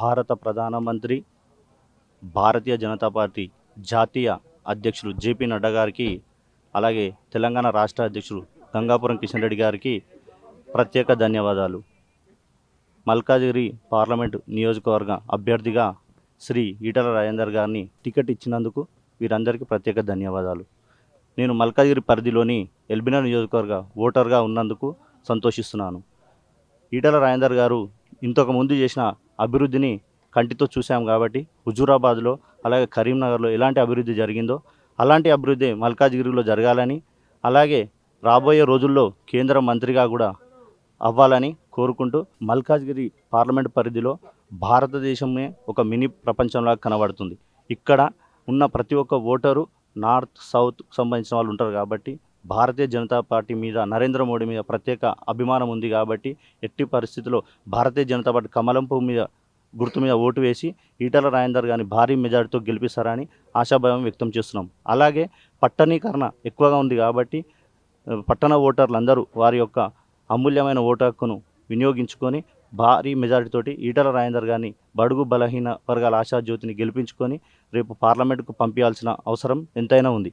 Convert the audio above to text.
భారత ప్రధానమంత్రి భారతీయ జనతా పార్టీ జాతీయ అధ్యక్షులు జేపీ నడ్డా గారికి అలాగే తెలంగాణ రాష్ట్ర అధ్యక్షులు గంగాపురం కిషన్ రెడ్డి గారికి ప్రత్యేక ధన్యవాదాలు. మల్కాజిగిరి పార్లమెంట్ నియోజకవర్గ అభ్యర్థిగా శ్రీ ఈటల రాజేందర్ గారిని టికెట్ ఇచ్చినందుకు వీరందరికీ ప్రత్యేక ధన్యవాదాలు. నేను మల్కాజిగిరి పరిధిలోని ఎల్బినా నియోజకవర్గ ఓటర్గా ఉన్నందుకు సంతోషిస్తున్నాను. ఈటల రాజేందర్ గారు ఇంతకు ముందు చేసిన అభివృద్ధిని కంటితో చూసాం కాబట్టి హుజూరాబాద్లో అలాగే కరీంనగర్లో ఎలాంటి అభివృద్ధి జరిగిందో అలాంటి అభివృద్ధి మల్కాజ్గిరిలో జరగాలని అలాగే రాబోయే రోజుల్లో కేంద్ర మంత్రిగా కూడా అవ్వాలని కోరుకుంటూ మల్కాజ్గిరి పార్లమెంట్ పరిధిలో భారతదేశమే ఒక మినీ ప్రపంచంలా కనబడుతుంది. ఇక్కడ ఉన్న ప్రతి ఒక్క ఓటరు నార్త్ సౌత్ సంబంధించిన వాళ్ళు ఉంటారు కాబట్టి భారతీయ జనతా పార్టీ మీద నరేంద్ర మోడీ మీద ప్రత్యేక అభిమానం ఉంది కాబట్టి ఎట్టి పరిస్థితుల్లో భారతీయ జనతా పార్టీ కమలం పువ్వు మీద గుర్తు మీద ఓటు వేసి ఈటల రాజేందర్ గారిని భారీ మెజారిటీతో గెలిపిస్తారని ఆశాభావం వ్యక్తం చేస్తున్నాం. అలాగే పట్టణీకరణ ఎక్కువగా ఉంది కాబట్టి పట్టణ ఓటర్లు అందరూ వారి యొక్క అమూల్యమైన ఓటు హక్కును వినియోగించుకొని భారీ మెజారిటీతోటి ఈటల రాజేందర్ గారిని బడుగు బలహీన వర్గాల ఆశాజ్యోతిని గెలిపించుకొని రేపు పార్లమెంటుకు పంపించాల్సిన అవసరం ఎంతైనా ఉంది.